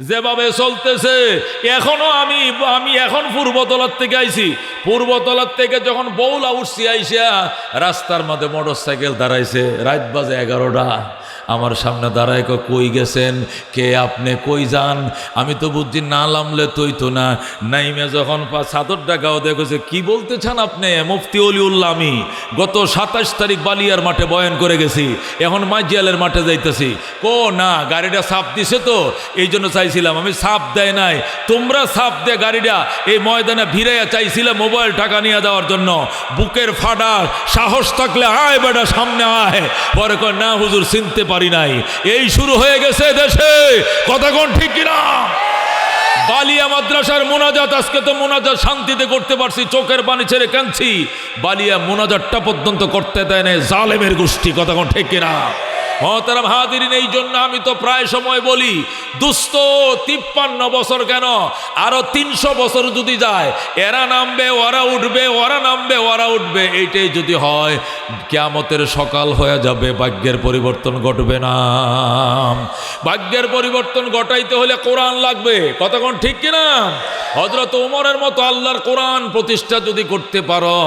যেভাবে চলতেছে, এখনও আমি আমি এখন পূর্বতলার থেকে আইছি। পূর্বতলার থেকে যখন বৌলা উঠছি আইসা রাস্তার মধ্যে মোটর সাইকেল দাঁড়াইছে, রাত বাজে এগারোটা। আমার সামনে দাঁড়ায় কই গেছেন? কে আপনি? কই যান? আমি তো বুঝছি না লামলে তুই তো না। নাইমে যখন পা- চাদর ডাকাও দেখেছে কি বলতে চান আপনি? মুফতি অলিউল্লাহ আমি। গত সাতাশ তারিখ বালিয়ার মাঠে বয়ান করে গেছি। এখন মাইজিয়ালের মাঠে যাইতেছি। ও না, গাড়িটা সাপ দিছে তো। এই জন্য চাইছিলাম। আমি সাপ দেয় নাই। তোমরা সাপ দে গাড়িটা এই ময়দানে ভিড়াইয়া চাইছিলে মোবাইল টাকা নিয়ে দেওয়ার জন্য। বুকের ফাটা সাহস থাকলে আয় বেটা, সামনে আয়। পরে না হুজুর, চিনতে পারি নাই। এই শুরু হয়ে গেছে দেশে। কথা কোন ঠিক কিনা? বালিয়া মাদ্রাসার মোনাজাত, আজকে তো মোনাজাত শান্তিতে করতে পারছি, চোখের পানি ছেড়ে কাঁদছি। বালিয়া মোনাজাতটা পর্যন্ত করতে দেয় না জালেমের গোষ্ঠী, কথা কোন ঠিক কিনা? মহতারাম হাদিরিন এই জন্য আমি তো প্রায় সময় বলি, দুস্থ তিপ্পান্ন বছর কেন? আরও তিনশো বছর যদি যায়, এরা নামবে, ওরা উঠবে, ওরা নামবে, ওরা উঠবে, এইটাই যদি হয়, কেয়ামতের সকাল হয়ে যাবে, ভাগ্যের পরিবর্তন ঘটবে না। ভাগ্যের পরিবর্তন ঘটাইতে হলে কোরআন লাগবে কতক্ষণ ঠিক কিনা? হজরত উমরের মতো আল্লাহর কোরআন প্রতিষ্ঠা যদি করতে পারো,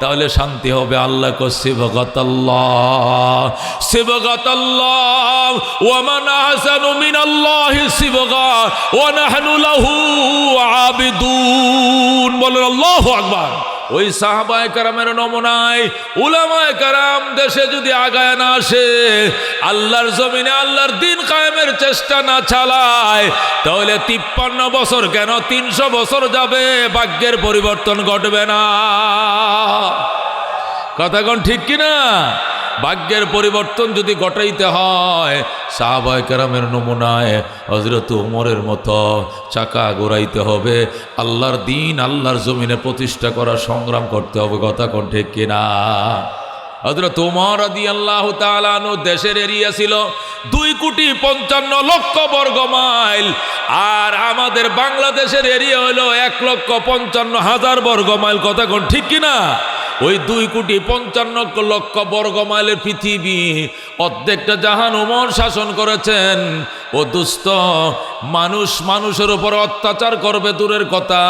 তাহলে শান্তি হবে। আল্লাহ শিবগতাল্লাহ শিবগতাল্লাহ ওয়ামান আহসানু মিনাল্লাহি শিবগা ওয়া নাহনু লাহু আবিদুন। বলেন, আল্লাহু আকবার। ওই সাহাবায় কারামের নমুনায় উলামায় কারাম দেশে যদি আগায় না আসে, আল্লাহর জমিনে আল্লাহর দিন কায়েমের চেষ্টা না চালায়, তাহলে তিপ্পান্ন বছর কেন তিনশো বছর যাবে? ভাগ্যের পরিবর্তন ঘটবে না। কথা ঠিক কিনা? ভাগ্যের পরিবর্তন যদি ঘটাইতে হয়, সাহাবায় কেরামের নমুনায় হজরত উমরের মতো চাকা গোড়াইতে হবে। আল্লাহর দিন, আল্লাহর জমিনে প্রতিষ্ঠা করা সংগ্রাম করতে হবে। কথা কোন ঠিক কিনা? উমর আদি আল্লাহ তালানু দেশের এরিয়া ছিল দুই কোটি পঞ্চান্ন লক্ষ বর্গ মাইল। আর আমাদের বাংলাদেশের এরিয়া হলো এক লক্ষ পঞ্চান্ন হাজার বর্গ মাইল। কথা কোন ঠিক কিনা ওই দুই কোটি পঞ্চান্ন লক্ষ বর্গ মাইলের পৃথিবী অর্ধেকটা জাহান উমর শাসন করেছেন। ও দুস্থ মানুষ মানুষের উপরে অত্যাচার করবে দূরের কথা।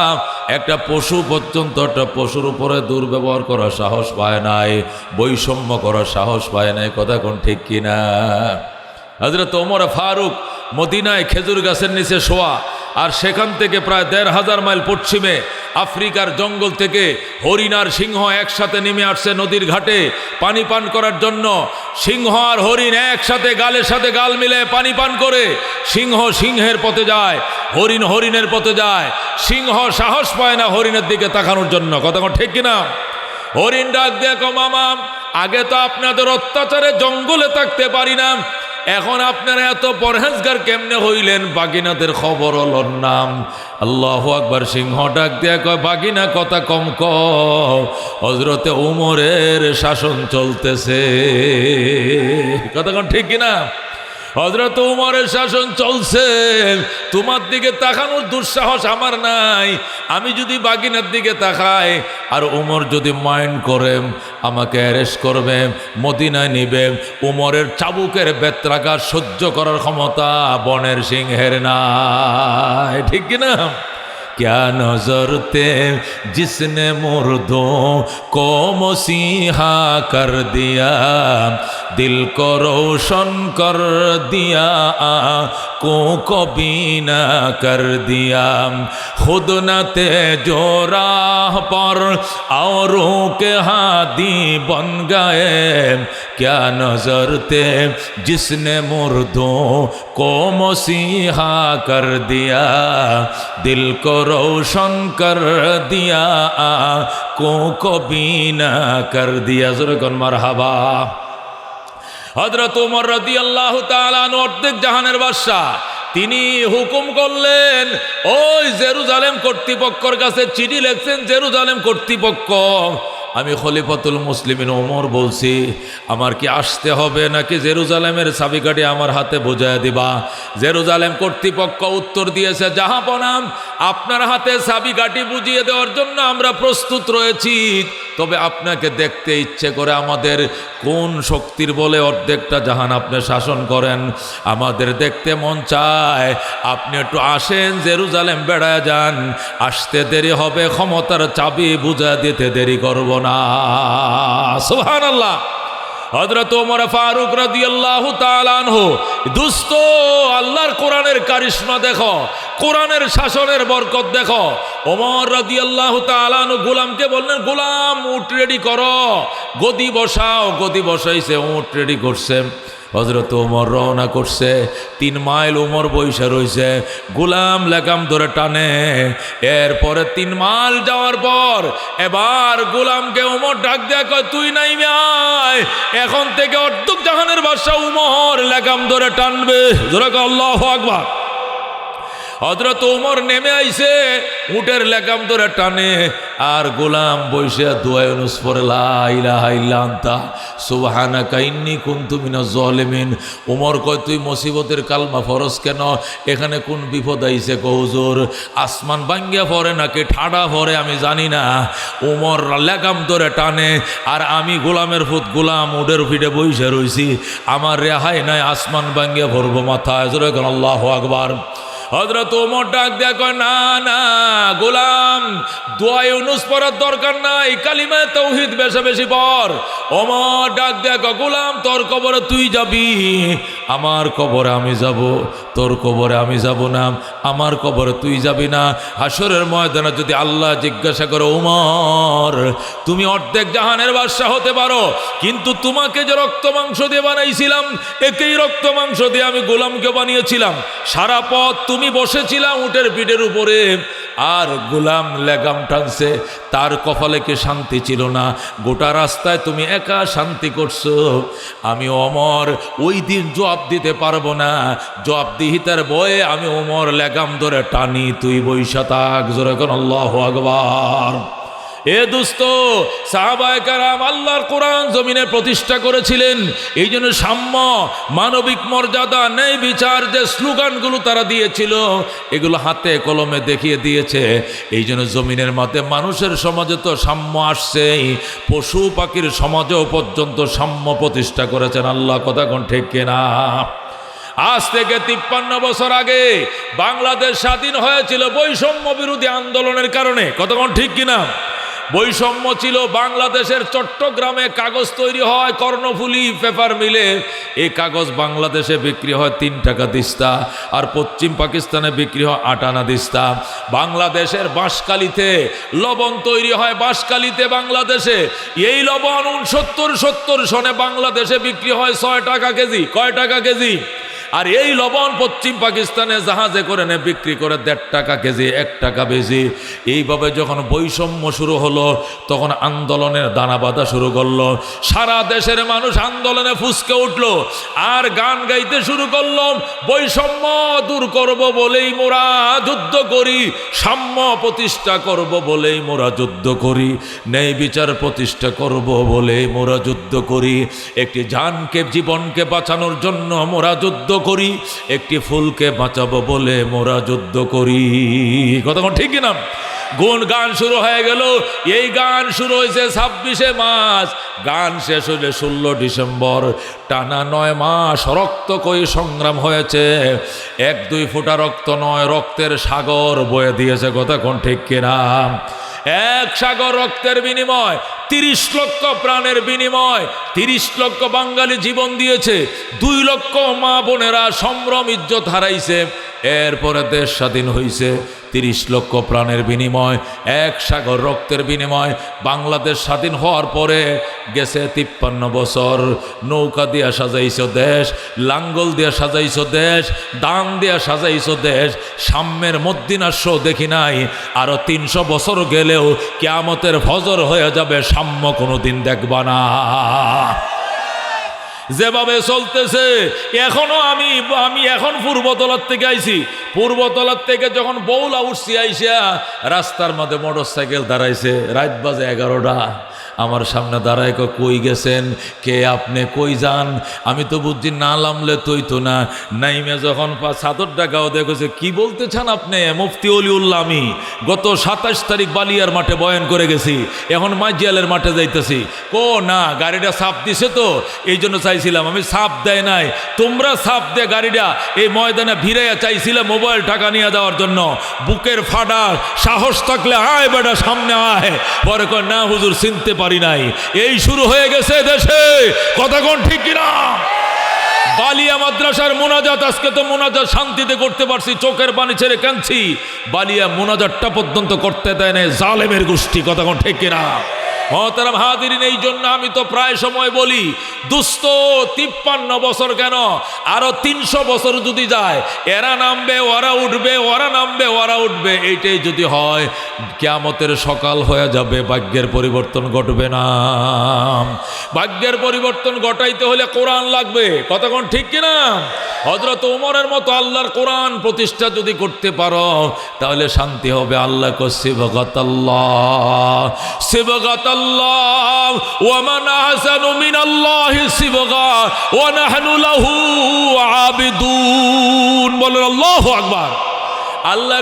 একটা পশু পর্যন্ত একটা পশুর উপরে দুর্ব্যবহার করার সাহস পায় নাই। বৈষম্য করার সাহস পায় নাই কথা কোন ঠিক কিনা? হজরত ওমর ফারুক মদিনায় খেজুর গাছের নিচে শোয়া, আর সেখান থেকে প্রায় দেড় হাজার মাইল পশ্চিমে আফ্রিকার জঙ্গল থেকে হরিণ আর সিংহ একসাথে নেমে আসছে নদীর ঘাটে। পানি পান করার জন্য সিংহ আর হরিণ একসাথে গালের সাথে গাল মিলে পানি পান করে সিংহ সিংহের পথে যায়, হরিণ হরিণের পথে যায়। সিংহ সাহস পায় না হরিণের দিকে তাকানোর জন্য, কথা ঠিক কিনা? হরিণ ডাক দেখো মামা আগে তো আপনাদের অত্যাচারে জঙ্গলে থাকতে পারি না। এখন আপনারা এত পরহেজগার কেমনে হইলেন? বাগিনাদের খবর হলন নাম। আল্লাহ আকবার সিংহ ডাক দেয়া কয়, বাগিনা, কথা কম ক হজরতে উমরের শাসন চলতেছে। কথা কম ঠিক কিনা? হজরত উমরের শাসন চলছে। তোমার দিকে তাকানোর দুঃসাহস আমার নাই। আমি যদি বাগিনার দিকে তাকাই, আর উমর যদি মাইন্ড করে, আমাকে অ্যারেস্ট করবে, মদিনায় নিবে, উমরের চাবুকের বেত্রাঘাত সহ্য করার ক্ষমতা বনের সিংহের না ঠিক কিনা? क्या नजर ते जिसने मुर्दो को मसीहा कर दिया दिल को रोशन कर दिया को कबीना कर दिया खुद न ते जो राह पर औरों के हाथी बन गए کیا نظر تے جس نے مردوں کو مسیحا کر دیا دل کو روشن کر دیا آنکھوں کو بینا کر دیا ذرا مرحبا হজরত উমর রদি আল্লাহ অর্ধেক জাহানের বাদশাহ, তিনি হুকুম করলেন, ওই জেরুজালেম কর্তৃপক্ষের কাছে চিঠি লেখছেন জেরুজালেম কর্তৃপক্ষ। আমি খলিফাতুল মুসলিমিন ওমর বলছি, আমার কি আসতে হবে নাকি জেরুজালেমের সাবিকাটি আমার হাতে বোঝায় দিবা? জেরুজালেম কর্তৃপক্ষ উত্তর দিয়েছে যাহা জাহাপনাম আপনার হাতে সাবিকাটি বুঝিয়ে দেওয়ার জন্য আমরা প্রস্তুত রয়েছি। তবে আপনাকে দেখতে ইচ্ছে করে আমাদের কোন শক্তির বলে অর্ধেকটা জাহান আপনি শাসন করেন? আমাদের দেখতে মন চায়, আপনি একটু আসেন জেরুজালেম বেড়ায় যান। আসতে দেরি হবে, ক্ষমতার চাবি বুঝা দিতে দেরি করব না। সুহান আল্লাহ হজরত ওমর ফারুক রাদিয়াল্লাহু তাআলা আনহু দুস্ত আল্লাহর কোরআনের কারিশমা দেখো, কোরআনের শাসনের বরকত দেখো। ওমর রাদিয়াল্লাহু তাআলা আনহু গোলামকে বললেন, গোলাম, উঠ রেডি করো, গদি বসাও, গদি বসাইছে উট রেডি করছে। হজরত ওমর রওনা করছে। তিন মাইল ওমর বৈশা রয়েছে গোলাম লেগাম ধরে টানে। এরপরে তিন মাইল যাওয়ার পর এবার গোলামকে ওমর ডাক দেয় তুই নাই আয়। এখন থেকে অর্ধক জাহানের বাসা উমর লেগাম ধরে টানবে। ধরে আল্লাহ আকবার। হজরত উমর নেমে আইছে, উটের লেকাম ধরে টানে, আর গোলাম বৈশে দোয়ানুস পরে লাইলাহাইল্লান্তা সুবাহানা কাইন্নি কুন্তু মিনা জলেমিন। উমর কয়, তুই মুসিবতের কালমা ফরস কেন? এখানে কোন বিপদ আইছে কৌজোর আসমান বাঙ্গিয়া পরে নাকি ঠাডা পরে আমি জানি না। উমর লেগাম ধরে টানে, আর আমি গোলামের ফুট গোলাম উডের ফিটে বইসে রইছি। আমার রেহাই নাই, আসমান বাঙ্গিয়া ভরবো জোরে আল্লাহ আকবার। হজরত ওমর ডাক দেয়া কয়, না না, গোলাম দোয়াই অনুস পড়ার দরকার নাই, কালিমায় তৌহিদ বেশি বেশি পর ওমর ডাক দেয়া কয়, গোলাম, তোর কবরে তুই যাবি, আমার কবরে আমি যাব, তোর কবরে আমি যাব না, আমার কবরে তুই যাবি না। হাসরের ময়দানে যদি আল্লাহ জিজ্ঞাসা করে উমর তুমি অর্ধেক জাহানের বাদশাহ হতে পারো, কিন্তু তোমাকে যে রক্ত মাংস দিয়ে বানাইছিলাম, একেই রক্ত মাংস দিয়ে আমি গোলামকে বানিয়েছিলাম। সারা পথ তুমি বসেছিলাম উটের পিঠের উপরে, আর গোলাম লেগাম টানছে, তার কপালে কি শান্তি ছিল না? গোটা রাস্তায় তুমি একা শান্তি করছ। আমি অমর, ওই দিন জবাব দিতে পারব না। জবাবদিহিতার বয়ে আমি অমর লেগাম ধরে টানি, তুই বৈশাখ জোরে কোন আল্লাহ আকবার। এ দুস্ত, সাহাবায় কারাম আল্লাহর কোরআন জমিনে প্রতিষ্ঠা করেছিলেন। এই জন্য সাম্য, মানবিক মর্যাদা, ন্যায় বিচার যে স্লোগানগুলো তারা দিয়েছিল, এগুলো হাতে কলমে দেখিয়ে দিয়েছে। এই জন্য জমিনের মধ্যে মানুষের সমাজে তো সাম্য আসছেই। পশু পাখির সমাজেও পর্যন্ত সাম্য প্রতিষ্ঠা করেছেন আল্লাহ, কথা কোন ঠিক কিনা? আজ থেকে তিপ্পান্ন বছর আগে বাংলাদেশ স্বাধীন হয়েছিল বৈষম্য বিরোধী আন্দোলনের কারণে কতক্ষণ ঠিক কিনা? বৈষম্য ছিল বাংলাদেশের চট্টগ্রামে কাগজ তৈরি হয় কর্ণফুলি পেপার মিলে। এই কাগজ বাংলাদেশে বিক্রি হয় তিন টাকা দিস্তা আর পশ্চিম পাকিস্তানে বিক্রি হয় আটানা দিস্তা। বাংলাদেশের বাঁশকালিতে লবণ তৈরি হয় বাঁশকালিতে বাংলাদেশে। এই লবণ উনসত্তর সত্তর সনে বাংলাদেশে বিক্রি হয় ছয় টাকা কেজি। কয় টাকা কেজি? আর এই লবণ পশ্চিম পাকিস্তানে জাহাজে করে নে, বিক্রি করে দেড় টাকা কেজি, এক টাকা বেজি এইভাবে যখন বৈষম্য শুরু হলো, তখন আন্দোলনের দানা বাঁধা শুরু করল। সারা দেশের মানুষ আন্দোলনে ফুসকে উঠল আর গান গাইতে শুরু করল। বৈষম্য দূর করব বলেই মোরা যুদ্ধ করি, সাম্য প্রতিষ্ঠা করব বলেই মোরা যুদ্ধ করি, ন্যায় বিচার প্রতিষ্ঠা করব বলেই মোরা যুদ্ধ করি। একটি জানকে, জীবনকে বাঁচানোর জন্য মোরা যুদ্ধ করি, একটি ফুলকে বাঁচাবো বলে মোরা যুদ্ধ করি। কথা ঠিক না গুণ গান শুরু হয়ে গেল। এই গান শুরু হয়েছে ছাব্বিশে মাস গান শেষ হলে ষোলো ডিসেম্বর। টানা নয় মাস রক্ত কই সংগ্রাম হয়েছে। এক দুই ফোঁটা রক্ত নয়, রক্তের সাগর বয়ে দিয়েছে। কথা কোন ঠিক কিনা? এক সাগর রক্তের বিনিময়, তিরিশ লক্ষ প্রাণের বিনিময়, তিরিশ লক্ষ বাঙালি জীবন দিয়েছে, দুই লক্ষ মা বোনেরা সম্ভ্রম ইজ্জত হারাইছে। এরপরে দেশ স্বাধীন হয়েছে তিরিশ লক্ষ প্রাণের বিনিময়, এক সাগর রক্তের বিনিময়। বাংলাদেশ স্বাধীন হওয়ার পরে গেছে তিপ্পান্ন বছর। নৌকা দিয়া সাজাইছ দেশ, লাঙ্গল দিয়া সাজাইছ দেশ, দান দিয়া সাজাইছ দেশ। সাম্যের মদ্দিনাস্য দেখি নাই, আরও তিনশো বছর গেলেও কেয়ামতের ফজর হয়ে যাবে, সাম্য কোনোদিন দেখবা না। যেভাবে চলতেছে, এখনও আমি আমি এখন পূর্বতলার থেকে আইছি। পূর্বতলার থেকে যখন বৌলা উঠছি, আইসা রাস্তার মধ্যে মোটর সাইকেল দাঁড়াইছে, রাত বাজে এগারোটা। আমার সামনে দাঁড়ায় কই গেছেন? কে আপনি? কই যান? আমি তো বুঝছি না লামলে তুই তো না। নাইমে যখন চাদরটা গাও দেখেছে কি বলতে চান আপনি? মুফতি অলিউল্লাহ আমি। গত সাতাশ তারিখ বালিয়ার মাঠে বয়ান করে গেছি। এখন মাইজিয়ালের মাঠে যাইতেছি। কো, না, গাড়িটা সাপ দিছে তো। এই জন্য চাইছিলাম, আমি সাপ দেয় নাই। তোমরা সাপ দে গাড়িটা, এই ময়দানে ভিড়াইয়া চাইছিলে মোবাইল টাকা নিয়ে দেওয়ার জন্য। বুকের ফাটা, সাহস থাকলে আয় বেটা, সামনে আয়। পরে কয়, না হুজুর, চিনতে পারি নাই। এই শুরু হয়ে গেছে দেশে। কথা কোন ঠিক কিনা? বালিয়া মাদ্রাসার মোনাজাত, আজকে তো মোনাজাত শান্তিতে করতে পারছি, চোখের পানি ছেড়ে কাঁদছি। বালিয়া মোনাজাতটা পর্যন্ত করতে দেয় না জালেমের গোষ্ঠী, কথা কোন ঠিক কিনা? মহতারাম হাদিরিন এই জন্য আমি তো প্রায় সময় বলি, দুস্থ তিপ্পান্ন বছর কেন? আরও তিনশো বছর যদি যায়, এরা নামবে, ওরা উঠবে, ওরা নামবে, ওরা উঠবে, এইটাই যদি হয়, কেয়ামতের সকাল হয়ে যাবে, ভাগ্যের পরিবর্তন ঘটবে না। ভাগ্যের পরিবর্তন ঘটাইতে হলে কোরআন লাগবে কতক্ষণ ঠিক কিনা? হজরত উমরের মতো আল্লাহর কোরআন প্রতিষ্ঠা যদি করতে পারো, তাহলে শান্তি হবে। আল্লাহ শিবগতাল্লাহ আল্লাহু।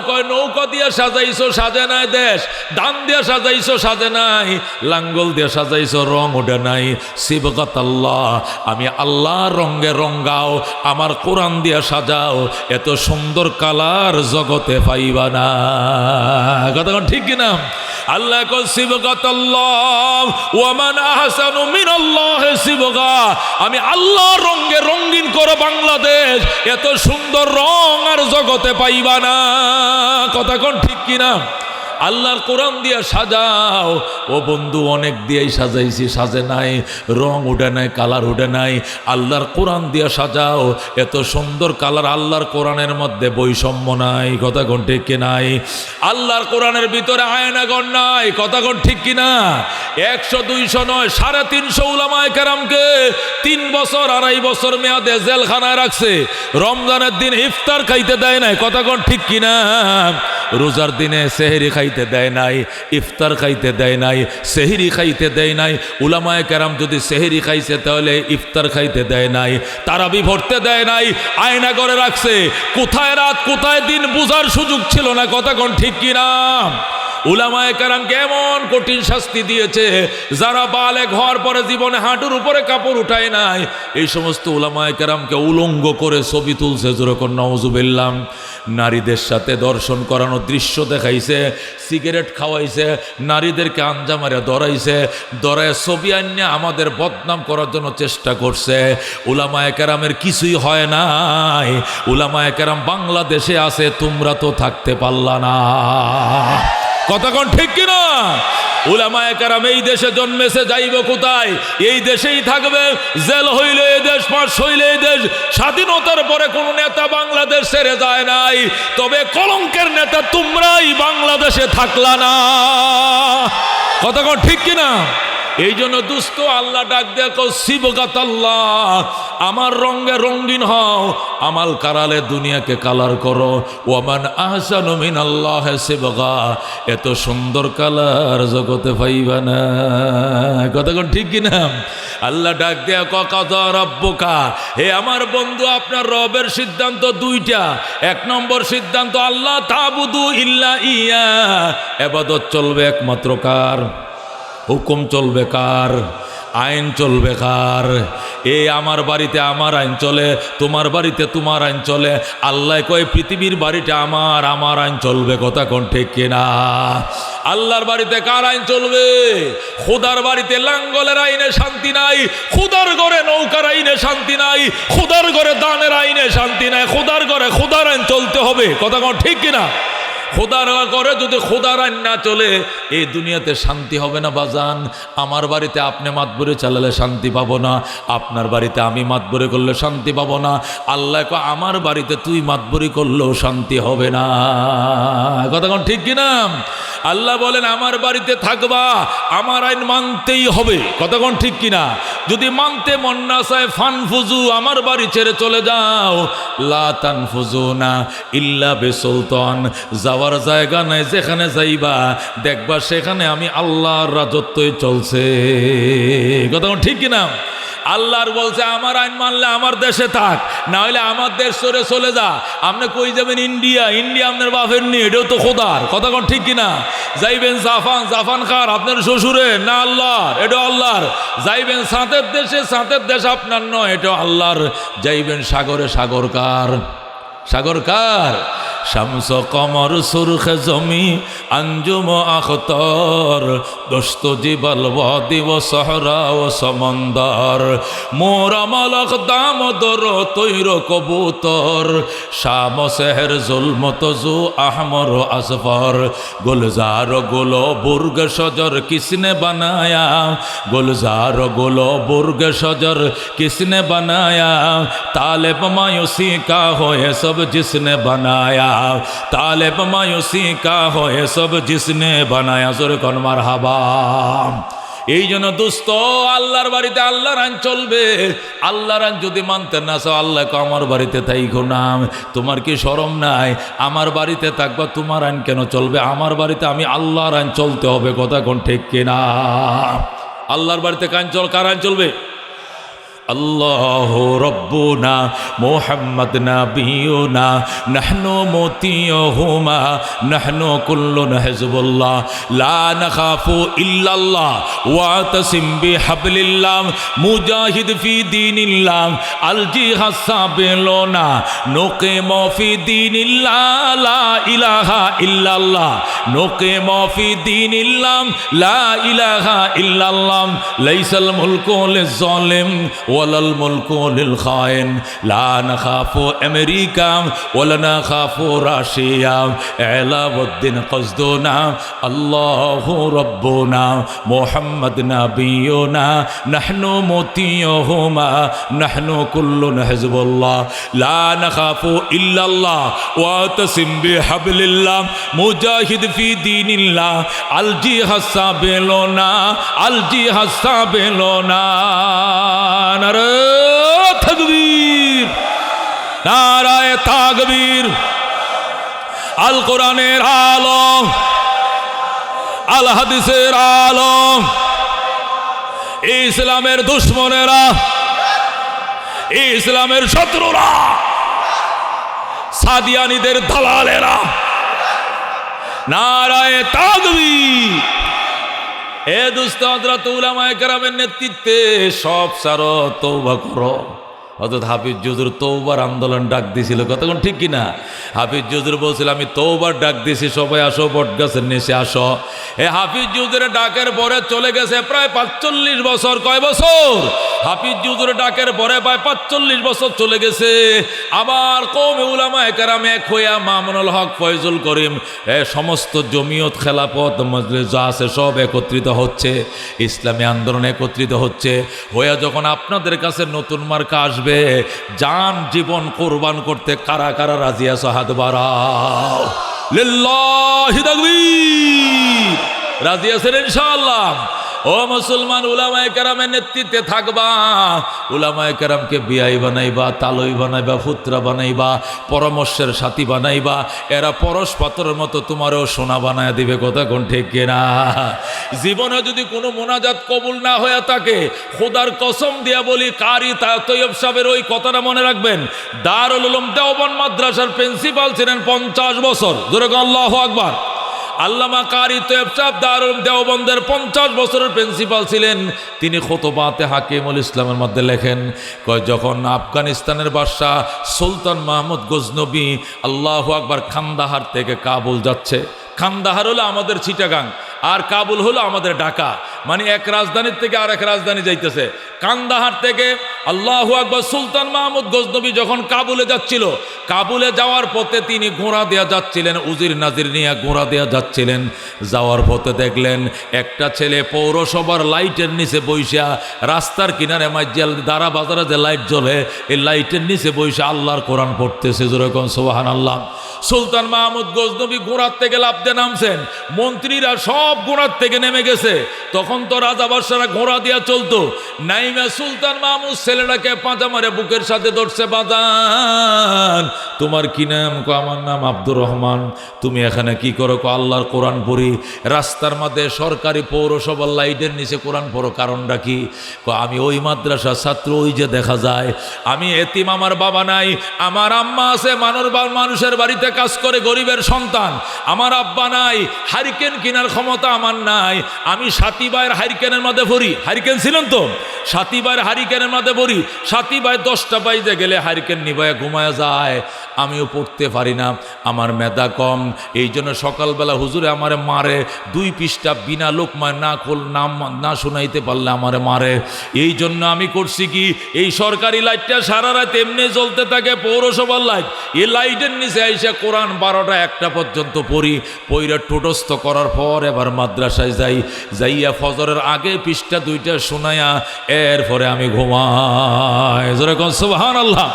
কয়, নৌকা দিয়ে সাজাইছো, সাজে নাই দেশ। দান দিয়ে সাজাইছো, সাজে নাই। লাঙ্গল দিয়ে সাজাইছো, রং ওঠে নাই। শিবগত আল্লাহ, আমি আল্লাহ রঙ্গে রঙ্গাও, আমার কোরআন দিয়ে সাজাও। এত সুন্দর কালার জগতে পাইবা না। কথা ঠিক কিনা? আল্লাহ কয় শিবগত আল্লাহ ওয়ামান আহসানু মিনাল্লাহ সিবগা। আমি আল্লাহ রঙে রঙিন করো বাংলাদেশ, এত সুন্দর রং আর জগতে পাইবা না। কথা কোন ঠিক কিনা? আল্লাহর কোরআন দিয়া সাজাও। ও বন্ধু, অনেক দিয়েই সাজাইছি, সাজে নাই, রং উঠে নাই, কালার উঠে নাই। আল্লাহর কোরআন দিয়া সাজাও। এত সুন্দর কালার আল্লাহর কোরআনের মধ্যে বৈষম্য নাই, কথা কোন ঠিক কি নাই? আল্লাহর কোরআনের ভিতরে আয়নাগর নাই, কথা কোন ঠিক কিনা একশো, দুইশো নয়, সাড়ে তিনশো উলামায় কেরামকে তিন বছর, আড়াই বছর মেয়াদে জেলখানায় রাখছে। রমজানের দিন ইফতার খাইতে দেয় নাই, কথা কোন ঠিক কিনা রোজার দিনে সেহেরি খাইতে দেয় নাই, ইফতার খাইতে দেয় নাই, সেহেরি খাইতে দেয় নাই। উলামায় কেরাম যদি সেহেরি খাইছে তাহলে ইফতার খাইতে দেয় নাই, তারাবি ভরতে দেয় নাই, আয়না করে রাখছে। কোথায় রাত, কোথায় দিন, বুঝার সুযোগ ছিল না, কথা কোন ঠিক কিনা? উলামায় কারামকে এমন কঠিন শাস্তি দিয়েছে। যারা বালে ঘর পরে জীবনে হাঁটুর উপরে কাপড় উঠায় নাই, এই সমস্ত উলামায় কারামকে উলঙ্গ করে ছবি তুলছে যেরকম নওজুবিল্লাম নারীদের সাথে দর্শন করানো দৃশ্য দেখাইছে, সিগারেট খাওয়াইছে, নারীদেরকে আঞ্জা মারে দরাইছে দরায় ছবি আনিয়ে আমাদের বদনাম করার জন্য চেষ্টা করছে। উলামায় কেরামের কিছুই হয় নাই। উলামায় কেরাম বাংলাদেশে আছে, তোমরা তো থাকতে পারলা না। কতক্ষণ ঠিক কিনা? উলামায় কারাম এই দেশে জন্মেছে, যাইব কোথায়? এই দেশেই থাকবে, জেল হইলে এই দেশ, পাশ হইলে এই দেশ, স্বাধীনতার পরে কোনো নেতা বাংলাদেশ ছেড়ে যায় নাই। তবে কলঙ্কের নেতা তোমরাই বাংলাদেশে থাকলা না। কতক্ষণ ঠিক কিনা? এই জন্য দুস্থ আল্লাহ ডাক দেখো শিবগাত আল্লাহ আমার রঙ্গে রঙ্গিন হও, আমাল কারালে দুনিয়াকে কালার করো। ওমান আহসান মিন আল্লাহ শিবগা এত সুন্দর কালার জগতে পাইবা না। কতক্ষণ ঠিক কিনা? আল্লাহ ডাক দেয়া কত রব্বকা, হে আমার বন্ধু, আপনার রবের সিদ্ধান্ত দুইটা। এক নম্বর সিদ্ধান্ত, আল্লাহ তাবুদু ইল্লা ইয়া, এবাদত চলবে একমাত্র কার? হুকুম চলবে কার? আইন চলবে কার? এ আমার বাড়িতে আমার আইন চলে, তোমার বাড়িতে তোমার আইন চলে। আল্লাহ কয়, পৃথিবীর বাড়িটা আমার আমার আইন চলবে, কথা কোন ঠিক কিনা? আল্লাহর বাড়িতে কার আইন চলবে? খুদার বাড়িতে লাঙ্গলের আইনে শান্তি নাই, খুদার ঘরে নৌকার আইনে শান্তি নাই, খুদার ঘরে দানের আইনে শান্তি নাই, খুদার ঘরে খুদার আইন চলতে হবে, কথা কোন ঠিক কিনা? খোদার করে যদি খোদার আইন না চলে এই দুনিয়াতে শান্তি হবে না বাজান। আমার বাড়িতে আপনি মাত বরে চালালে শান্তি পাবো না। আপনার বাড়িতে আমি মাত বরে করলে শান্তি পাবো না। আল্লাহ আমার বাড়িতে তুই মাতবরি করলেও শান্তি হবে না। কথা ঠিক কিনা? আল্লাহ বলেন, আমার বাড়িতে থাকবা, আমার আইন মানতেই হবে। কতক্ষণ ঠিক কিনা? যদি মানতে মন না চায় ফান ফুজু আমার বাড়ি ছেড়ে চলে যাও। লা তান ফুজু না ইল্লা সুলতান যাওয়ার জায়গা নাই, যেখানে যাইবা, দেখবা সেখানে আমি আল্লাহর রাজত্বই চলছে। কতক্ষণ ঠিক কিনা? আল্লাহর বলছে, আমার আইন মানলে আমার দেশে থাক না হলে আমার দেশ সরে চলে যা। আপনি কই যাবেন? ইন্ডিয়া ইন্ডিয়া আপনার বাপের নিয়ে এটাও তো খোদার। কথা কোন ঠিক কিনা? যাইবেন জাফান জাফান খার, আপনার শ্বশুরে? না আল্লাহর এটা আল্লাহর। যাইবেন সাঁতের দেশে, সাঁতের দেশ আপনার নয় এটা আল্লাহর। যাইবেন সাগরে সাগর কার সাগর কার শামস কমর সুরখে জমি, আঞ্জুম আখতর, দোস্ত জীবল দিব সহরা ও সমন্দর। মোর মালক দাম দর তৈর কবুতর, শাম সেহের জুলমত জু আহমর আসফর গুলজার গোল বুর্গ সজর কিসনে বানায়া, গুলজার গোল বুর্গ সজর কিসনে বানায়া, তালেব মায়ুসি কা হয়ে সব জিসনে বানায়া। तालिब मायूसी का हो ये सब जिसने बनाया जोर कन मार এই জন্য দুস্থ আল্লাহর বাড়িতে আল্লাহর আইন চলবে আল্লাহর আইন যদি মানতে না চাও আল্লাহকে আমার বাড়িতে তাই নাম তোমার কি সরম নাই আমার বাড়িতে থাকবা তোমার আইন কেন চলবে আমার বাড়িতে আমি আল্লাহর আইন চলতে হবে কথা কোন ঠিক কিনা আল্লাহর বাড়িতে কান চল কার আইন চলবে الله ربنا محمد نبينا نحن مطيعهما نحن كل حزب الله لا نخاف إلا الله واعتصم بحبل الله مجاهد في دين الله الجهاد السابلنا نقيم في دين الله لا إله إلا الله نقيم في دين الله لا إله إلا الله ليس الملك للظالم ولا الملك للخائن لا نخاف أمريكا ولا نخاف راشيا علاء الدين قصدنا الله ربنا محمد نبينا نحن مطيعهما نحن كل حزب الله لا نخاف إلا الله واعتصم بحبل الله مجاهد في নারে নারায় তাগবীর আল কোরআনের আলো আল হাদিসের আলো ইসলামের দুশ্মনেরা। ইসলামের শত্রুরা। সাদিয়ানিদের দালালেরা। নারায় তাকবীর এ দুস্থ হজরত উলামায়ে কেরামের নেতৃত্বে, সব সারো তৌবা করো। অর্থাৎ হাফিজ জুজুর তৌবার আন্দোলন ডাক দিছিল, কতক্ষণ ঠিক কিনা? হাফিজ জুজুর বলছিল, আমি তৌবার ডাক দিছি, সবাই আসো, বট গাছের নিচে আসো। এ হাফিজ জুজুরের ডাকের পরে চলে গেছে প্রায় পাঁচচল্লিশ বছর, কয় বছর? হাফিজ ডাকের পরে প্রায় পাঁচচল্লিশ বছর চলে গেছে। আবার কৌমে উলামা একারাম এক হইয়া মামুনুল হক ফয়জুল করিম, এ সমস্ত জমিয়ত খেলাপথ যা আছে সব একত্রিত হচ্ছে, ইসলামী আন্দোলন একত্রিত হচ্ছে। হইয়া যখন আপনাদের কাছে নতুন মার্কা আসবে, যান জীবন কোরবান করতে কারা কারা রাজি আছো হাত বাড়াও। লিল্লাহি তাকবীর। রাজি আছেন ইনশাআল্লাহ। ও মুসলমান উলামায়ে কেরামের নেতৃত্বে থাকবা। উলামায়ে কেরামকে বিয়াই বানাইবা, তালই বানাইবা, ফুত্রা বানাইবা, পরামর্শের সাথী বানাইবা, এরা পরশ মতো তোমারও সোনা বানায় দিবে, কথা কোন ঠিক কিনা? জীবনে যদি কোনো মোনাজাত কবুল না হয়ে থাকে, খোদার কসম দিয়া বলি, কারি তৈয়ব সাহেবের ওই কথাটা মনে রাখবেন, দারুল উলুম দেওবন মাদ্রাসার প্রিন্সিপাল ছিলেন পঞ্চাশ বছর। জোরে আল্লাহ আকবার। আল্লামা কারি তো দারুল দেওবন্দের পঞ্চাশ বছরের প্রিন্সিপাল ছিলেন। তিনি খোতবাতে হাকিমুল ইসলামের মধ্যে লেখেন, কয়, যখন আফগানিস্তানের বাদশাহ সুলতান মাহমুদ গজনবী আল্লাহ আকবার খান্দাহার থেকে কাবুল যাচ্ছে। খান্দাহার হলো আমাদের চিটাগাং। আর কাবুল হলো আমাদের ঢাকা। মানে এক রাজধানীর থেকে আর এক রাজধানী যাইতেছে। কান্দাহার থেকে আল্লাহ আকবর সুলতান মাহমুদ গজনবী যখন কাবুলে যাচ্ছিল, কাবুলে যাওয়ার পথে তিনি ঘোড়া দেওয়া যাচ্ছিলেন, উজির নাজির নিয়ে ঘোড়া দেওয়া যাচ্ছিলেন। যাওয়ার পথে দেখলেন একটা ছেলে পৌরসভার লাইটের নিচে বইসা রাস্তার কিনারে মাইজাল দাঁড়া বাজারে যে লাইট জ্বলে, এই লাইটের নিচে বইসা আল্লাহর কোরআন পড়তেছে। যেরকম সোহান আল্লাহ সুলতান মাহমুদ গজনবী ঘোড়ার থেকে লাফতে নামছেন। মন্ত্রীরা সব ঘোড়ার থেকে নেমে গেছে। তখন তো রাজা বাদশারা ঘোড়া দিয়া চলতো। নাইমা সুলতান মাহমুদ ছেলেটাকে পাঁচা মারে বুকের সাথে ধরছে, বাজান, তোমার কি নাম? কো আমার নাম আব্দুর রহমান। তুমি এখানে কি করো? কো আল্লাহর কোরআন পড়ি। রাস্তার মধ্যে সরকারি পৌরসভার লাইটের নিচে কোরআন পড়ো, কারণটা কি? কো আমি ওই মাদ্রাসার ছাত্র, ওই যে দেখা যায়। আমি এতিম, আমার বাবা নাই। আমার আম্মা আছে মানর মানুষের বাড়িতে কাজ করে গরিবের সন্তান। আমার আব্বা নাই। হারিকেন কেনার ক্ষমতা আমার নাই। আমি সাতিবাইয়ের হারিকেনের মধ্যে ভরি হারিকেন ছিলেন তো? সাতিবাইয়ের হারিকেনের মধ্যে ভরি সাতিবাই দশটা বাইজে গেলে হারিকেন নিবায় ঘুমায় যায়। আমিও পড়তে পারি না। আমার মেধা কম। এই জন্য সকালবেলা হুজুরে আমারে মারে। দুই পৃষ্ঠা বিনা লোকমায় না খোল, নাম না শোনাইতে পারলে আমারে মারে। এই জন্য আমি করছি কি? এই সরকারি লাইটটা সারা রাত এমনি জ্বলতে থাকে পৌরসভার লাইট। এই লাইটের নিচে এসে কোরআন বারোটা একটা পর্যন্ত পড়ি। পইরা টোটস্থ করার পর এবার মাদ্রাসায় যাই যাইয়া ফজরের আগে পৃষ্ঠা দুইটা শোনায়া এরপরে আমি ঘুমাই। যেরকম সুবহান আল্লাহ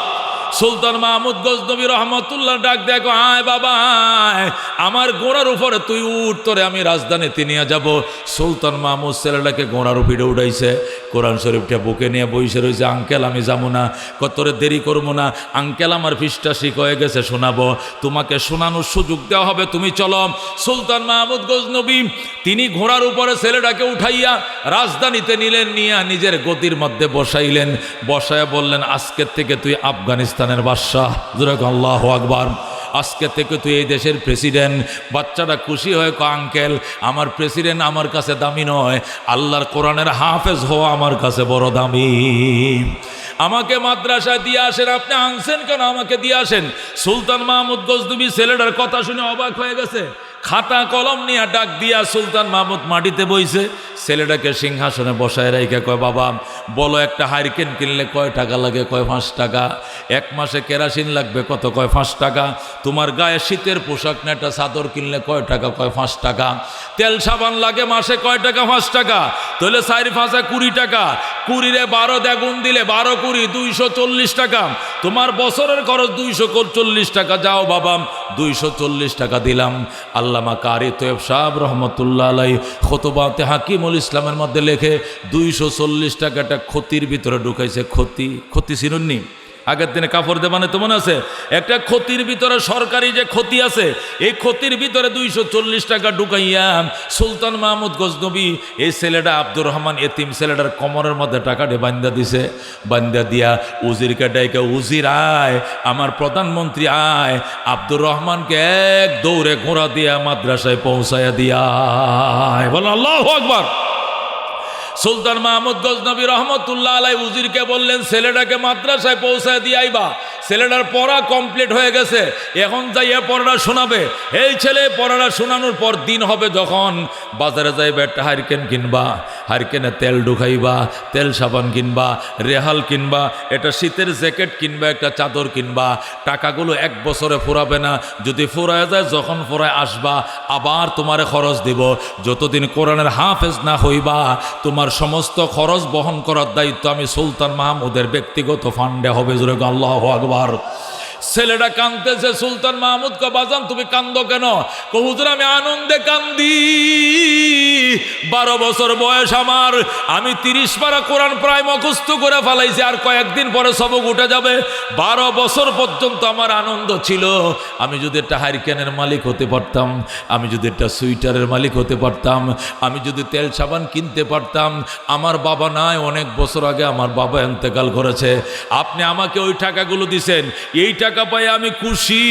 সুলতান মাহমুদ গজনবী রহমতুল্লাহ ডাক দেখো আয় বাবা আমার গোড়ার উপরে তুই উঠ, তোরে আমি রাজধানীতে নিয়ে যাব। সুলতান মাহমুদ ছেলেটাকে গোড়ার উপরে উঠাইছে। কোরআন শরীফটা বুকে নিয়ে বসে রয়েছে আঙ্কেল, আমি যাব না। কতরে দেরি করব না। আঙ্কেল, আমার ফিসটা শিখ হয়ে গেছে, শোনাবো। তোমাকে শোনানোর সুযোগ দেওয়া হবে, তুমি চলো। সুলতান মাহমুদ গজনবী, তিনি ঘোড়ার উপরে ছেলেটাকে উঠাইয়া রাজধানীতে নিলেন, নিয়ে নিজের গতির মধ্যে বসাইলেন। বসায় বললেন, আজকের থেকে তুই আফগানিস্তানের বাদশাহ। আল্লাহ আকবার। আজকে থেকে তুই এই দেশের প্রেসিডেন্ট বাচ্চাটা খুশি হয়ে কো আঙ্কেল, আমার প্রেসিডেন্ট আমার কাছে দামি নয়। আল্লাহর কোরআনের হাফেজ হওয়া আমার কাছে বড় দামি। আমাকে মাদ্রাসায় দিয়ে আসেন, আপনি আনছেন কেন? আমাকে দিয়ে আসেন। সুলতান মাহমুদ গজদুবি ছেলেটার কথা শুনে অবাক হয়ে গেছে। খাতা কলম নিয়ে ডাক দিয়া সুলতান মাহমুদ মাটিতে বইছে। ছেলেটাকে সিংহাসনে বসায় রেখে কয়, বাবা, বলো একটা হারিকেন কিনলে কয় টাকা লাগে? কয়, পাঁচ টাকা। এক মাসে কেরাসিন লাগবে কত? কয়, পাঁচ টাকা। তোমার গায়ে শীতের পোশাক না একটা চাদর কিনলে কয় টাকা? কয়, পাঁচ টাকা। তেল সাবান লাগে মাসে কয় টাকা? পাঁচ টাকা। তাহলে চারি পাঁচে কুড়ি টাকা। কুড়িরে বারো দ্যাগুন দিলে বারো কুড়ি, দুইশো চল্লিশ টাকা। তোমার বছরের খরচ দুইশো চল্লিশ টাকা। যাও বাবা, দুইশো চল্লিশ টাকা দিলাম। আল্লামা কারি তোয়েব সাহেব রহমতুল্লাহ আলাই খতবাতে হাকিমুল ইসলামের মধ্যে লেখে দুইশো চল্লিশ টাকাটা ক্ষতির ভিতরে ঢুকাইছে, ক্ষতি। ক্ষতি চিনুননি আগের দিনে কাপড় দেবানে তো মনে আছে, একটা ক্ষতির ভিতরে সরকারি যে ক্ষতি আছে, এই ক্ষতির ভিতরে দুইশো চল্লিশ টাকা ঢুকাইয়া সুলতান মাহমুদ গজনবী, এই ছেলেটা আব্দুর রহমান এতিম ছেলেটার কমরের মধ্যে টাকাটা বান্দা দিছে। বান্দা দিয়া উজিরকে ডাইকে, উজির আয়, আমার প্রধানমন্ত্রী আয়, আব্দুর রহমানকে এক দৌড়ে ঘোড়া দিয়া মাদ্রাসায় পৌঁছায়া দিয়া বল, আল্লাহ আকবার। সুলতান মাহমুদ গজনবী রহমতুল্লাহ আলাই উজিরকে বললেন, ছেলেটাকে মাদ্রাসায় পৌঁছায় দিয়ে আইবা। ছেলেটার পড়া কমপ্লিট হয়ে গেছে। এখন যাইয়া পড়াটা শোনাবে। এই ছেলে পড়াটা শোনানোর পর দিন হবে যখন বাজারে যাইবে একটা হারকেন কিনবা, হারিকেনে তেল ঢুকাইবা, তেল সাবান কিনবা, রেহাল কিনবা একটা শীতের জ্যাকেট কিনবা, একটা চাদর কিনবা। টাকাগুলো এক বছরে ফুরাবে না। যদি ফুরায় যায়, যখন ফুরায় আসবা, আবার তোমারে খরচ দিব। যতদিন কোরআনের হাফেজ না হইবা, তোমার সমস্ত খরচ বহন করার দায়িত্ব আমি সুলতান মাহমুদের ব্যক্তিগত ফান্ডে হবে, জোরে আল্লাহ আকবর। ছেলেটা কান্দতেছে সুলতান মাহমুদ কে বাজান, তুমি কান্দ কেন? কহুজুর আমি আনন্দে কান্দি। বারো বছর বয়স আমার। আমি তিরিশ পারা কোরআন প্রায় মুখস্থ করে ফেলাইছি, আর কয়েকদিন পরে সবক উঠে যাবে। বারো বছর পর্যন্ত আমার আনন্দ ছিল। আমি যদি একটা হারিকেনের মালিক হতে পারতাম, আমি যদি একটা সুইটারের মালিক হতে পারতাম, আমি যদি তেল সাবান কিনতে পারতাম, আমার বাবা নাই, অনেক বছর আগে আমার বাবা এন্তেকাল করেছে। আপনি আমাকে ওই টাকাগুলো দিছেন, এই টাকা পাই আমি খুশি।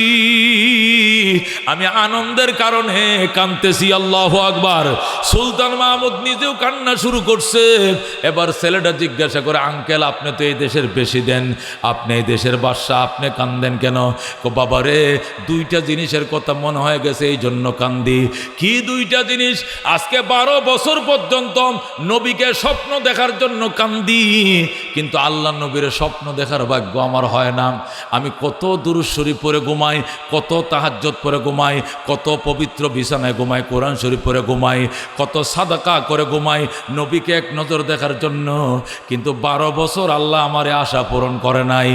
আমি আনন্দের কারণে কানতেছি আল্লাহ আকবার। সুলতান মাহমুদ নিজেও কান্না শুরু করছে। এবার ছেলেটা জিজ্ঞাসা করে, আঙ্কেল, আপনি তো এই দেশের বেশি দেন। আপনি এই দেশের বাদশা, আপনি কান্দেন কেন? বাবা রে, দুইটা জিনিসের কথা মনে হয়ে গেছে, এই জন্য কান্দি। কি দুইটা জিনিস? আজকে বারো বছর পর্যন্ত নবীকে স্বপ্ন দেখার জন্য কান্দি। কিন্তু আল্লাহ নবীর স্বপ্ন দেখার ভাগ্য আমার হয় না। আমি কত দুরুশ্বরী পরে ঘুমাই, কত তাহাজ্জত পরে ঘুমাই, কত পবিত্র বিছানায় ঘুমাই, কোরআন শরীফ পরে ঘুমাই, কত সাদাকা করে ঘুমাই, নবীকে এক নজর দেখার জন্য। কিন্তু বারো বছর আল্লাহ আমারে আশা পূরণ করে নাই।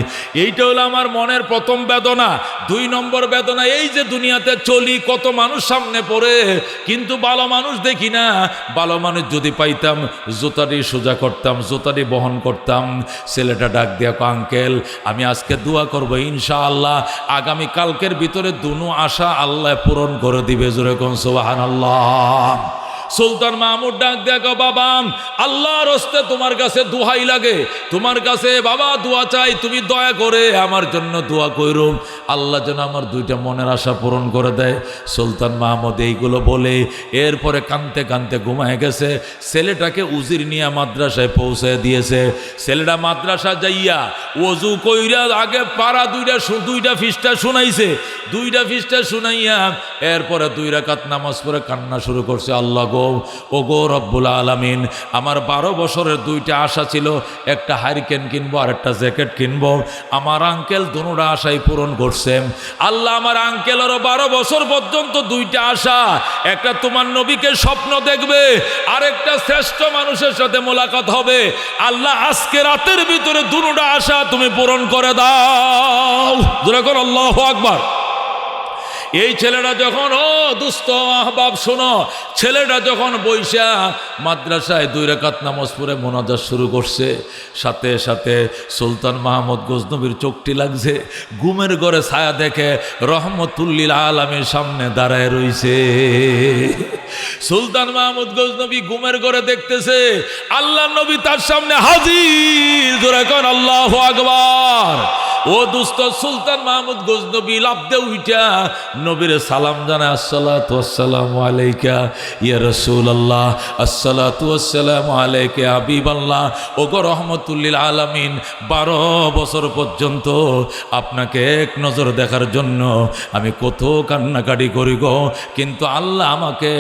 এইটা হলো আমার মনের প্রথম বেদনা। দুই নম্বর বেদনা, এই যে দুনিয়াতে চলি, কত মানুষ সামনে পড়ে, কিন্তু ভালো মানুষ দেখি না। ভালো মানুষ যদি পাইতাম, জুতাটি সোজা করতাম, জুতাটি বহন করতাম, ছেলেটা ডাক দিয়া আঙ্কেল, আমি আজকে দোয়া করব, ইনশাআল্লাহ। আগামী কালকের ভিতরে দুনু আশা আল্লাহ পূরণ করে দিবে। জোরে কোন সোবাহান আল্লাহ সুলতান মাহমুদ ডাক দেখো বাবা, আল্লাহর হস্তে তোমার কাছে দোহাই লাগে। তোমার কাছে, বাবা, দোয়া চাই, তুমি দয়া করে আমার জন্য দোয়া কইরুম আল্লাহ যেন আমার দুইটা মনের আশা পূরণ করে দেয়। সুলতান মাহমুদ এইগুলো বলে, এরপরে কানতে কানতে ঘুমায় গেছে। ছেলেটাকে উজির নিয়ে মাদ্রাসায় পৌঁছে দিয়েছে। ছেলেটা মাদ্রাসা যাইয়া ওজু কইরা আগে পাড়া দুইটা দুইটা ফিসটা শুনাইছে। দুইটা ফিসটা শুনাইয়া এরপরে দুই রাকাত নামাজ পড়ে কান্না শুরু করছে, আল্লাহ গো ও গো রব্বুল আলামিন, আমার বারো বছরের দুইটা আশা ছিল, একটা হারিকেন কিনবো আর একটা জ্যাকেট কিনবো, আমার আঙ্কেল দুটা আশাই পূরণ করছে। আল্লাহ আমার আঙ্কেল আঙ্কেলেরও বারো বছর পর্যন্ত দুইটা আশা, একটা তোমার নবীকে স্বপ্ন দেখবে, আরেকটা শ্রেষ্ঠ মানুষের সাথে মোলাকাত হবে। আল্লাহ আজকে রাতের ভিতরে দুটা আশা তুমি পূরণ করে দাও। যেরকম আল্লাহ আকবার। এই ছেলেটা যখন, ও দুস্থ আহবাব শোনো, ছেলেটা যখন বৈশা মাদ্রাসায় দুই রেখাত নামাজ পড়ে মোনাজাত শুরু করছে, সাথে সাথে সুলতান মাহমুদ গজনবীর চোখটি লাগছে, ঘুমের ঘরে ছায়া দেখে রহমতুল্লিল আলমের সামনে দাঁড়ায় রইছে। সুলতান মাহমুদ গজনবী ঘুমের ঘরে দেখতেছে আল্লাহ নবী তার সামনে হাজির, জোরে কর আল্লাহ আকবার। ও দুস্থ সুলতান মাহমুদ গজনবী লাভদে উইটা নবীর সালাম জানায়, আসসালাতু আসসালামু আলাইকা ইয়া রাসূলুল্লাহ, আসসালাতু আসসালামু আলাইকা হাবিবাল্লাহ। ও গো রহমতুল্লিল আলামিন, বারো বছর পর্যন্ত আপনাকে এক নজর দেখার জন্য আমি কত কান্নাকাটি করি গো, কিন্তু আল্লাহ আমাকে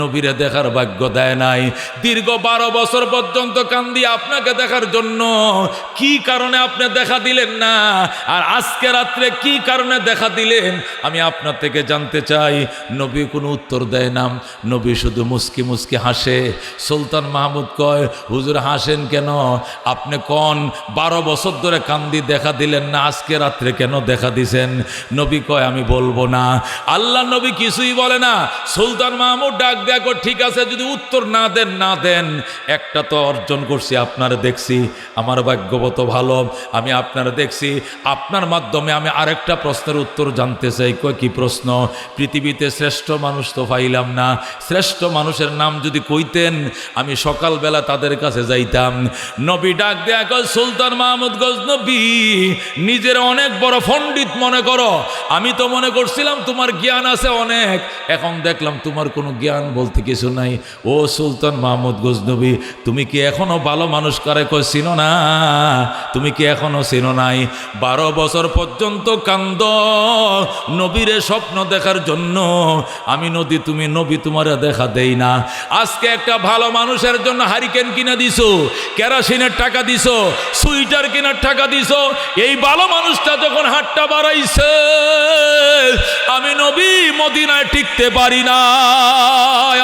নবীরে দেখার ভাগ্য দেয় নাই। দীর্ঘ বারো বছর পর্যন্ত কান্দি আপনাকে দেখার জন্য, কি কারণে আপনি দেখা দিলেন না? আর আজকে রাত্রে কি কারণে দেখা দিলেন? আমি আপনার থেকে জানতে চাই। নবী কোনো উত্তর দেয় না। নবী শুধু মুস্কি মুস্কি হাসে। সুলতান মাহমুদ কয়, হুজুর হাসেন কেন? আপনি কন বারো বছর ধরে কান্দি দেখা দিলেন না, আজকে রাত্রে কেন দেখা দিছেন? নবী কয়, আমি বলব না। আল্লাহ নবী কিছুই বলে না। সুলতান মাহমুদ ডাক দেখো ঠিক আছে, যদি উত্তর না দেন না দেন। একটা তো অর্জন করছি, আপনার দেখছি। আমার ভাগ্যবত ভালো। আমি আপনারা দেখছি। আপনার মাধ্যমে আমি আরেকটা প্রশ্নের উত্তর জানতে চাই। কি প্রশ্ন? পৃথিবীতে শ্রেষ্ঠ মানুষ তো পাইলাম না। শ্রেষ্ঠ মানুষের নাম যদি কইতেন, আমি সকালবেলা তাদের কাছে যাইতাম। নবী ডাক দেয়া সুলতান মাহমুদ গজনবী, নিজের অনেক বড় পণ্ডিত মনে করো। আমি তো মনে করছিলাম তোমার জ্ঞান আছে অনেক। এখন দেখলাম তোমার কোনো জ্ঞান বলতে কিছু নাই। ও সুলতান মাহমুদ গজনবী, তুমি কি এখনও ভালো মানুষ কারে কয় চিনো না? তুমি কি এখনও চিনো নাই? বারো বছর পর্যন্ত কান্দ। নবীরে স্বপ্ন দেখার জন্য, আমি নদী, তুমি নবী, তোমারে দেখা দেই না। আজকে একটা ভালো মানুষের জন্য হারিকেন কিনে দিছো, কেরাসিনের টাকা দিছো, সুইটার কেনার টাকা দিছো। এই ভালো মানুষটা যখন হাটটা বাড়াইছে, আমি নবী মদিনায় টিকতে পারি না।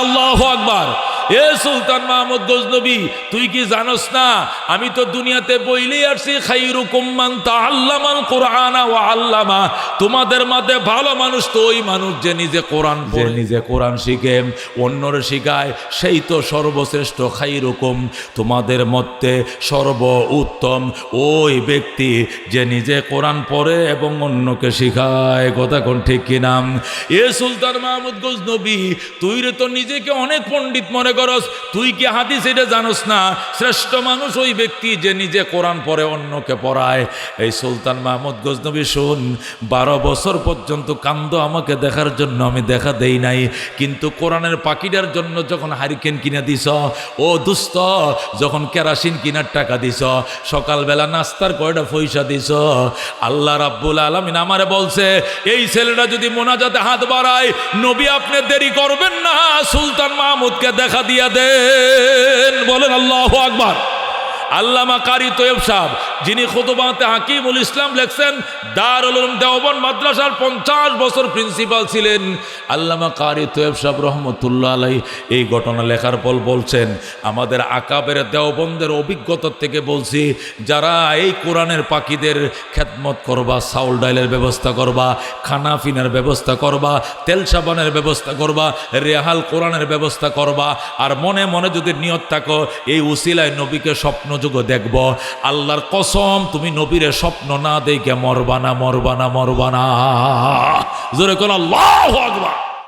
আল্লাহ আকবার। এ সুলতান মাহমুদ গজনবী তুই কি জানোস না? আমি তো দুনিয়াতে বইলেই আসছি খাইরু কুম্মান তা আল্লামাল কোরআনা ও আল্লামা। তোমাদের মধ্যে ভালো মানুষ তো ওই মানুষ যে নিজে কোরআন যে নিজে কোরআন শিখে অন্যরে শিখায় সেই তো সর্বশ্রেষ্ঠ খাইরুকুম। তোমাদের মধ্যে সর্ব উত্তম ওই ব্যক্তি যে নিজে কোরআন পড়ে এবং অন্যকে শিখায়। কথা কোন ঠিক কিনা? এ সুলতান মাহমুদ গজনবী তুই রে তো নিজেকে অনেক পণ্ডিত মনে করস, তুই কি হাদিস এটা জানোস না? শ্রেষ্ঠ মানুষ ওই ব্যক্তি যে নিজে কোরআন পড়ে অন্যকে পড়ায়। এই সুলতান মাহমুদ গজনবী শুন, বারো বছর পর্যন্ত কান্দ আমাকে দেখার জন্য আমি দেখা দেই নাই। কিন্তু কোরআনের পাখিটার জন্য যখন হারিকেন কিনে দিস, ও দুস্থ যখন কেরাসিন কিনার টাকা দিস, সকালবেলা নাস্তার কয়টা পয়সা দিস, আল্লাহ রাব্বুল আলমিন আমারে বলছে, এই ছেলেটা যদি মোনাজাতে হাত বাড়ায়, নবী আপনি দেরি করবেন না, সুলতান মাহমুদকে দেখা দিয়া দেন। বলেন আল্লাহ আকবার। আল্লামা কারি তোয়েব সাহ যিনি খুতবাতে হাকিমুল ইসলাম লেখছেন, দারুল দেওবন মাদ্রাসার পঞ্চাশ বছর প্রিন্সিপাল ছিলেন। আল্লামা কারি তোয়েব সাহ রহমতুল্লাহ আলাই এই ঘটনা লেখার পর বলছেন, আমাদের আকাবের দেওবন্দের অভিজ্ঞতার থেকে বলছি, যারা এই কোরআনের পাখিদের খেদমত করবা, চাউল ডাইলের ব্যবস্থা করবা, খানা ফিনার ব্যবস্থা করবা, তেল সাবানের ব্যবস্থা করবা, রেহাল কোরআনের ব্যবস্থা করবা, আর মনে মনে যদি নিয়ত থাকো, এই উসিলায় নবীকে স্বপ্নযোগ্য দেখব। আল্লাহর কসম, তুমি নবীরে স্বপ্ন না দেখে মরবানা মরবানা মরবানা জোরে কোন আল্লাহ আকবার।